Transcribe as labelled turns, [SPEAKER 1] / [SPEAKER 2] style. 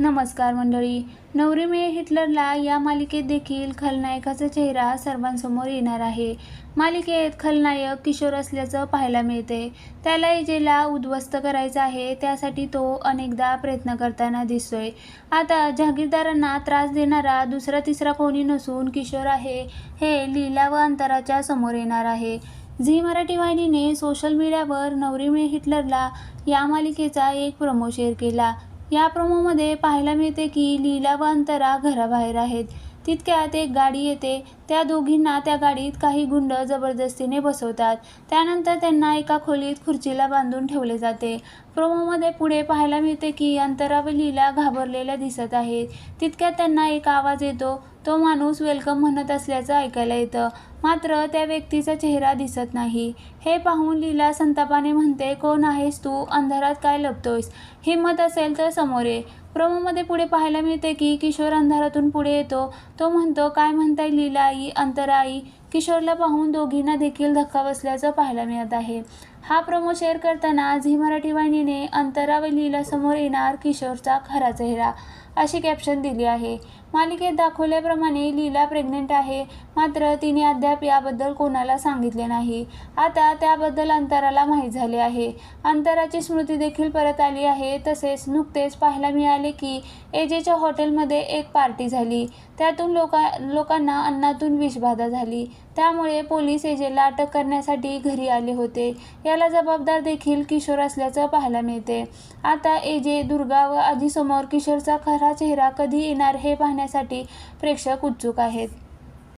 [SPEAKER 1] नमस्कार मंडळी. नवरी मे हिटलरला या मालिकेत देखील खलनायकाचा चेहरा सर्वांसमोर येणार आहे. मालिकेत खलनायक किशोर असल्याचं पाहायला मिळते. त्याला एजेला उद्ध्वस्त करायचं आहे त्यासाठी तो अनेकदा प्रयत्न करताना दिसतोय. आता जहागीरदारांना त्रास देणारा दुसरा तिसरा कोणी नसून किशोर आहे हे लीला व अंतराच्या समोर येणार आहे. झी मराठी वाहिनीने सोशल मीडियावर नवरी मे हिटलरला या मालिकेचा एक प्रोमो शेअर केला. या प्रोमोमध्ये पाहायला मिळते की लीला व अंतरा घराबाहेर आहेत. तितक्यात एक गाडी येते. त्या दोघींना त्या गाडीत काही गुंड जबरदस्तीने बसवतात. त्यानंतर त्यांना एका खोलीत खुर्चीला बांधून ठेवले जाते. प्रोमोमध्ये पुढे पाहायला मिळते की अंतरा व लीला घाबरलेल्या दिसत आहेत. तितक्यात त्यांना एक आवाज येतो. तो माणूस वेलकम म्हणत असल्याचं ऐकायला येतं. मात्र त्या व्यक्तीचा चेहरा दिसत नाही. हे पाहून लीला संतापाने म्हणते कोण आहेस तू? अंधारात काय लपतोयस? हिंमत असेल तर समोर ये. प्रोमोमध्ये पुढे पाहायला मिळते की किशोर अंधारातून पुढे येतो. तो म्हणतो काय म्हणताय लीला आई किशोरला पाहून दोघींना देखील धक्का बसल्याचं पाहायला मिळत आहे. हा प्रोमो शेअर करताना झी मराठी वाहिनीने अंतरा व लीला समोर येणार किशोरचा खरा चेहरा अशी कॅप्शन दिली आहे. मालिकेत दाखवल्याप्रमाणे लीला प्रेग्नेंट आहे. मात्र तिने अद्याप याबद्दल कोणाला सांगितले नाही. आता त्याबद्दल अंतराला माहीत झाले आहे. अंतराची स्मृती देखील परत आली आहे. तसेच नुकतेच पाहायला मिळाले की एजेच्या हॉटेलमध्ये एक पार्टी झाली. त्यातून लोका लोकांना अन्नातून विषबाधा झाली. त्यामुळे पोलीस एजेला अटक करण्यासाठी घरी आले होते. याला जबाबदार देखील किशोर असल्याचं पाहायला मिळते. आता एजे दुर्गा व आजीसमोर किशोरचा खरा चेहरा कधी येणार हे पाहण्यासाठी प्रेक्षक उत्सुक आहेत.